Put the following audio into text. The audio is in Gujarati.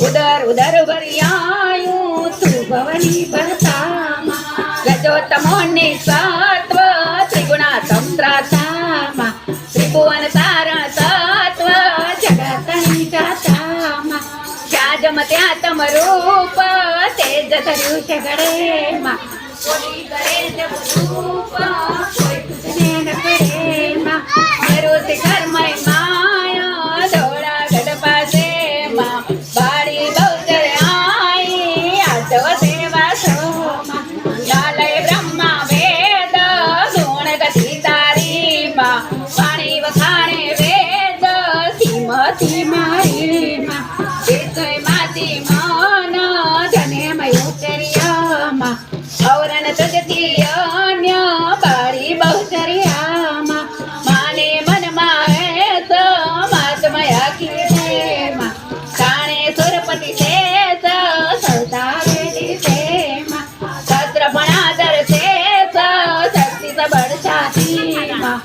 ઉદર ઉદર ભરિયાયું તું ભવની ભરતામાં. ગજો ને સત્વ ત્રિગુણા સંત્રાતામાં ત્રિભુવન તારણ તત્વ જગતની જાતામાં જ્યાં જમ ત્યાં તમ રૂપ, તેજ ધર્યું છે ગળેમાં કરે રૂપ સીમતી મારી માં. વિષય માતી મન. ધને મયુચર્યામાં ઔરન તુજથી અન્ય બાળી બહુચર્યામાં. માને મનમાં હેત માતમયા કીધેમાં. કાણે સુરપતિ શેષ સૌતા વેદી શેમાં સત્ર ભણાદર શેષ શક્તિ સબળ છાતીમાં